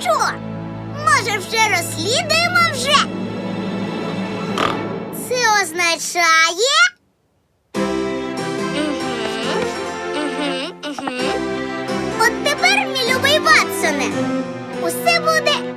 що? Може, вже розслідуємо вже? Це означає. От тепер, мій любий Ватсоне, усе буде.